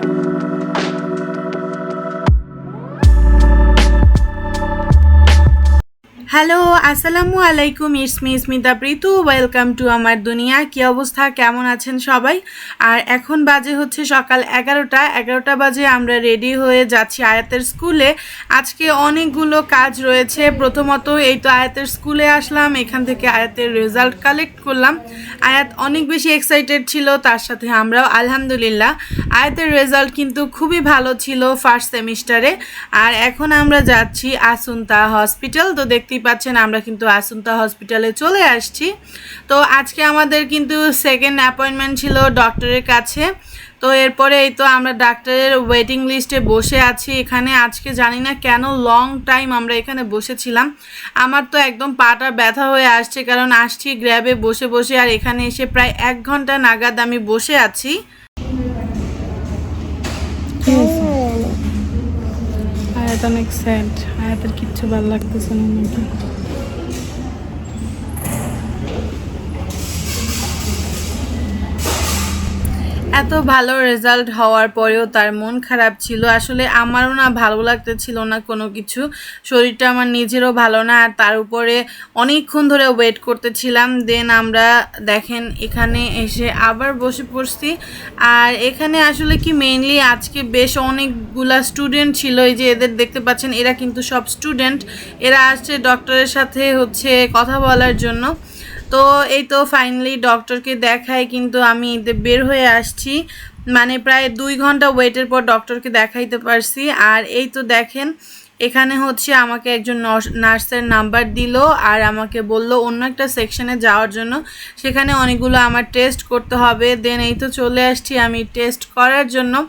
thank you hello, আসসালামু আলাইকুম ইসমি স্মিতা প্রীতু, ওয়েলকাম টু আমার দুনিয়া। কি অবস্থা? কেমন আছেন সবাই? আর এখন বাজে হচ্ছে সকাল এগারোটা এগারোটা বাজে আমরা রেডি হয়ে যাচ্ছি আয়াতের স্কুলে। আজকে অনেকগুলো কাজ রয়েছে। প্রথমত এই তো আয়াতের স্কুলে আসলাম, এখান থেকে আয়াতের রেজাল্ট কালেক্ট করলাম। আয়াত অনেক বেশি এক্সাইটেড ছিল, তার সাথে আমরাও, আলহামদুলিল্লাহ। আয়াতের রেজাল্ট কিন্তু খুবই ভালো ছিল ফার্স্ট সেমিস্টারে। আর এখন আমরা যাচ্ছি আসুন্তা হসপিটাল, তো দেখতেই পাচ্ছেন, আমরা কিন্তু আসুন্তা হসপিটালে চলে আসছি। তো আজকে আমাদের কিন্তু সেকেন্ড অ্যাপয়েন্টমেন্ট ছিল ডক্টরের কাছে। তো এরপরে এই তো আমরা ডাক্তারের ওয়েটিং লিস্টে বসে আছি। এখানে আজকে জানি না কেন লং টাইম আমরা এখানে বসেছিলাম। আমার তো একদম পাটা ব্যথা হয়ে আসছে, কারণ আসছি গ্র্যাবে বসে বসে, আর এখানে এসে প্রায় এক ঘণ্টা নাগাদ আমি বসে আছি। অনেক স্যাড আয়াতের কিচ্ছু ভালো লাগতেছে না নাকি? এত ভালো রেজাল্ট হওয়ার পরেও তার মন খারাপ ছিল। আসলে আমারও না ভালো লাগতেছিল না কোনো কিছু। শরীরটা আমার নিজেরও ভালো না, আর তার উপরে অনেকক্ষণ ধরে ওয়েট করতেছিলাম। দেন আমরা দেখেন এখানে এসে আবার বসে পড়ছি। আর এখানে আসলে কি মেইনলি আজকে বেশ অনেকগুলা স্টুডেন্ট ছিল। এই যে এদের দেখতে পাচ্ছেন, এরা কিন্তু সব স্টুডেন্ট এরা আসছে ডক্টরের সাথে হচ্ছে কথা বলার জন্য। তো এই তো ফাইনালি ডক্টরকে দেখায় কিন্তু আমি বের হয়ে আসছি। মানে প্রায় দুই ঘণ্টা ওয়েটের পর ডক্টরকে দেখাইতে পারছি। আর এই তো দেখেন, এখানে হচ্ছে আমাকে একজন নর্স- নার্সের নাম্বার দিল আর আমাকে বলল অন্য একটা সেকশনে যাওয়ার জন্য। সেখানে অনেকগুলো আমার টেস্ট করতে হবে। দেন এই তো চলে আসছি আমি টেস্ট করার জন্য।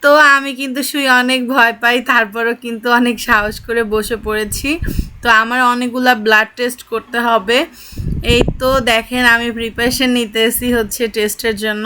তো আমি কিন্তু শুয়ে অনেক ভয় পাই, তারপরও কিন্তু অনেক সাহস করে বসে পড়েছি। তো আমার অনেকগুলা ব্লাড টেস্ট করতে হবে। এই তো দেখেন আমি প্রিপারেশন নিতেছি হচ্ছে টেস্টের জন্য।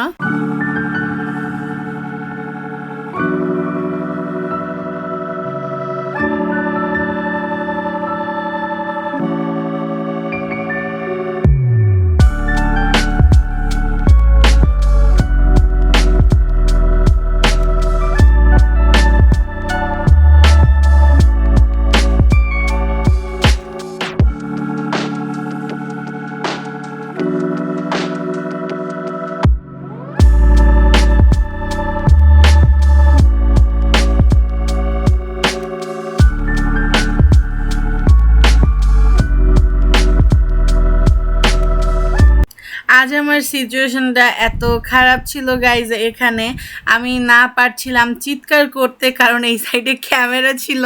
আজ আমার সিচুয়েশনটা এত খারাপ ছিল গাইজ এখানে। আমি না পারছিলাম চিৎকার করতে, কারণ এই সাইডে ক্যামেরা ছিল।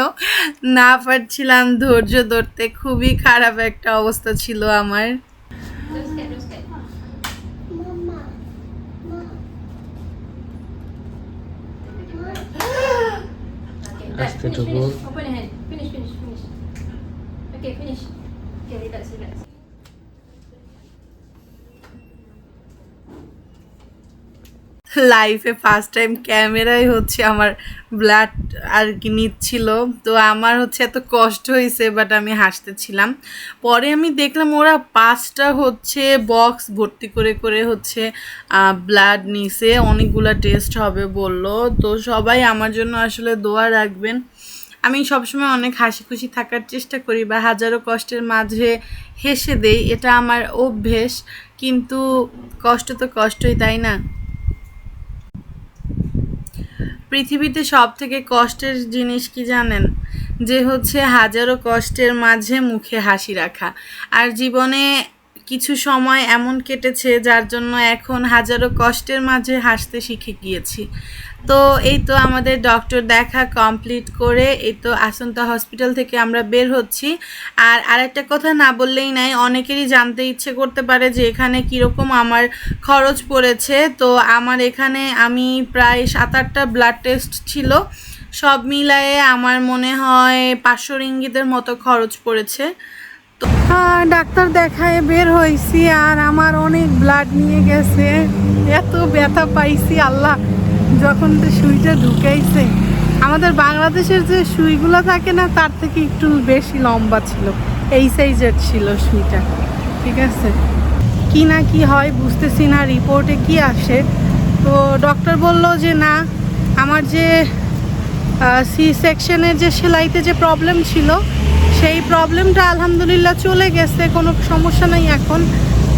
না পারছিলাম ধৈর্য ধরতে। খুবই খারাপ একটা অবস্থা ছিল আমার। finish, finish. Open your hand. Finish, finish, finish. Okay, finish. Okay, relax, relax. লাইফে ফার্স্ট টাইম ক্যামেরাই হচ্ছে আমার ব্লাড আর কি নিচ্ছিল। তো আমার হচ্ছে এত কষ্ট হয়েছে বাট আমি হাসতেছিলাম। পরে আমি দেখলাম ওরা পাঁচটা হচ্ছে বক্স ভর্তি করে করে হচ্ছে ব্লাড নিছে। অনেকগুলা টেস্ট হবে বলল। তো সবাই আমার জন্য আসলে দোয়া রাখবেন। আমি সবসময় অনেক হাসি খুশি থাকার চেষ্টা করি বা হাজারো কষ্টের মাঝে হেসে দেই। এটা আমার অভ্যেস। কিন্তু কষ্ট তো কষ্টই, তাই না? পৃথিবীতে সব থেকে কষ্টের জিনিস কি জানেন? যে হচ্ছে হাজারো কষ্টের মাঝে মুখে হাসি রাখা। আর জীবনে কিছু সময় এমন কেটেছে যার জন্য এখন হাজারো কষ্টের মাঝে হাসতে শিখে গিয়েছি। তো এই তো আমাদের ডক্টর দেখা কমপ্লিট করে এই তো আসন্তা হসপিটাল থেকে আমরা বের হচ্ছি। আর আরেকটা কথা না বললেই নাই, অনেকেরই জানতে ইচ্ছে করতে পারে যে এখানে কীরকম আমার খরচ পড়েছে। তো আমার এখানে আমি প্রায় সাত আটটা ব্লাড টেস্ট ছিল, সব মিলায়ে আমার মনে হয় পাঁচশো রিঙ্গিতের মতো খরচ পড়েছে। ডাক্তার দেখায় বের হয়েছি আর আমার অনেক ব্লাড নিয়ে গেছে। এত ব্যথা পাইছি, আল্লাহ, যখন তো সুইটা ঢুকাইছে। আমাদের বাংলাদেশের যে সুইগুলো থাকে না, তার থেকে একটু বেশি লম্বা ছিল। এই সাইজের ছিল সুইটা, ঠিক আছে? কি না কি হয় বুঝতেছি না রিপোর্টে কি আসে। তো ডক্টর বলল যে, না, আমার যে সি সেকশনের যে সেলাইতে যে প্রবলেম ছিল সেই প্রবলেমটা আলহামদুলিল্লাহ চলে গেছে, কোনো সমস্যা নাই এখন।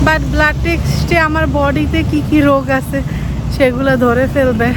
বাট ব্লাড টেস্টে আমার বডিতে কি কি রোগ আছে, সেগুলো ধরে ফেলবে।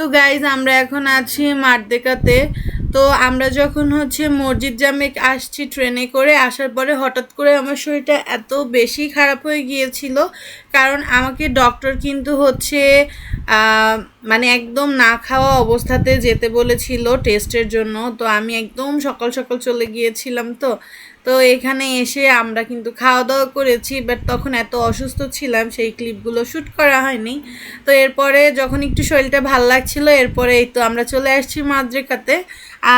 তো গাইজ আমরা এখন আছি মারদেকাতে তো আমরা যখন হচ্ছে মসজিদ জামে আসছি ট্রেনে করে, আসার পরে হঠাৎ করে আমার শরীরটা এত বেশি খারাপ হয়ে গিয়েছিল। কারণ আমাকে ডক্টর কিন্তু হচ্ছে মানে একদম না খাওয়া অবস্থাতে যেতে বলেছিল টেস্টের জন্য। তো আমি একদম সকাল সকাল চলে গিয়েছিলাম তো। তো এখানে এসে আমরা কিন্তু খাওয়া দাওয়া করেছি বাট তখন এত অসুস্থ ছিলাম, সেই ক্লিপগুলো শ্যুট করা হয়নি। তো এরপরে যখন একটু শরীরটা ভালো লাগছিল, এরপরে এই তো আমরা চলে আসছি মাদ্রিকাতে।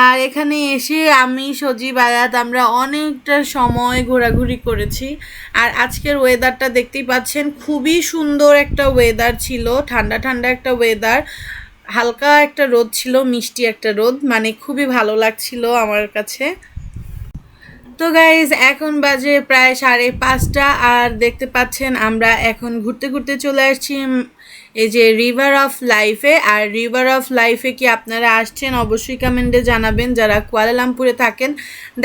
আর এখানে এসে আমি, সজীব, আয়াত, আমরা অনেকটা সময় ঘোরাঘুরি করেছি। আর আজকের ওয়েদারটা দেখতেই পাচ্ছেন, খুবই সুন্দর একটা ওয়েদার ছিল, ঠান্ডা ঠান্ডা একটা ওয়েদার হালকা একটা রোদ ছিল, মিষ্টি একটা রোদ মানে খুবই ভালো লাগছিল আমার কাছে। তো গাইজ এখন বাজে প্রায় সাড়ে পাঁচটা, আর দেখতে পাচ্ছেন আমরা এখন ঘুরতে ঘুরতে চলে আসছি এই যে রিভার অফ লাইফে আর রিভার অফ লাইফে কি আপনারা আসছেন? অবশ্যই কমেন্টে জানাবেন। যারা কুয়ালালামপুরে থাকেন,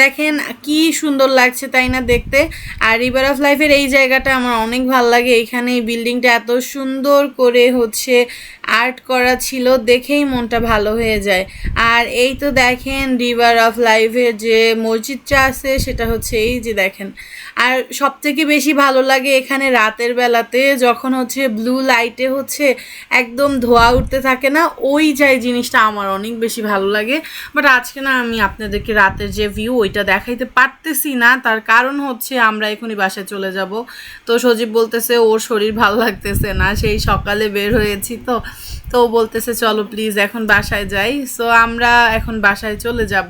দেখেন কি সুন্দর লাগছে তাই না দেখতে। আর রিভার অফ লাইফের এই জায়গাটা আমার অনেক ভালো লাগে। এখানে এই বিল্ডিংটা এত সুন্দর করে হচ্ছে আর্ট করা ছিল, দেখেই মনটা ভালো হয়ে যায়। আর এই তো দেখেন রিভার অফ লাইফের যে মসজিদটা আছে, সেটা হচ্ছে এই যে দেখেন। আর সব থেকে বেশি ভালো লাগে এখানে রাতের বেলাতে যখন হচ্ছে ব্লু লাইটে হচ্ছে একদম ধোয়া উঠতে থাকে না, ওই যাই জিনিসটা আমার অনেক বেশি ভালো লাগে। বাট আজকে না আমি আপনাদেরকে রাতের যে ভিউ ওইটা দেখাইতে পারতেছি না, তার কারণ হচ্ছে আমরা এখনই বাসায় চলে যাব। তো সজীব বলতেছে, ওর শরীর ভালো লাগতেছে না, সেই সকালে বের হয়েছি তো। তো বলতেছে, চলো প্লিজ এখন বাসায় যাই। সো আমরা এখন বাসায় চলে যাব।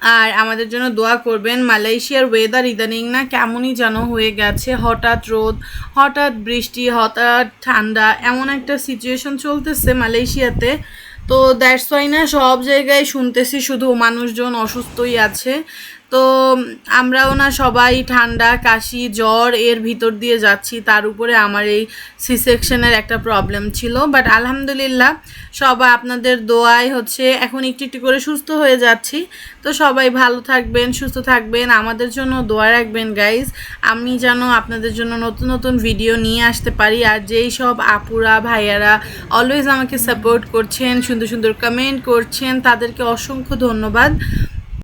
আর আমাদের জন্য দোয়া করবেন, মালয়েশিয়ার ওয়েদার ইদানিং না কেমনই যেন হয়ে গেছে। হঠাৎ রোদ, হঠাৎ বৃষ্টি, হঠাৎ ঠান্ডা, এমন একটা সিচুয়েশন চলতেছে মালয়েশিয়াতে। তো দ্যাটস ওয়াই না সব জায়গায় শুনতেছি শুধু মানুষজন অসুস্থই আছে। তো আমরাও না সবাই ঠান্ডা, কাশি, জ্বর এর ভিতর দিয়ে যাচ্ছি। তার উপরে আমার এই সি সেকশনের একটা প্রবলেম ছিল। বাট আলহামদুলিল্লাহ সবাই আপনাদের দোয়ায় হচ্ছে এখন একটু একটু করে সুস্থ হয়ে যাচ্ছি। তো সবাই ভালো থাকবেন, সুস্থ থাকবেন। আমাদের জন্য দোয়া রাখবেন গাইজ আমি যেন আপনাদের জন্য নতুন নতুন ভিডিও নিয়ে আসতে পারি। আর যেই সব আপুরা, ভাইয়ারা অলওয়েজ আমাকে সাপোর্ট করছেন, সুন্দর সুন্দর কমেন্ট করছেন, তাদেরকে অসংখ্য ধন্যবাদ।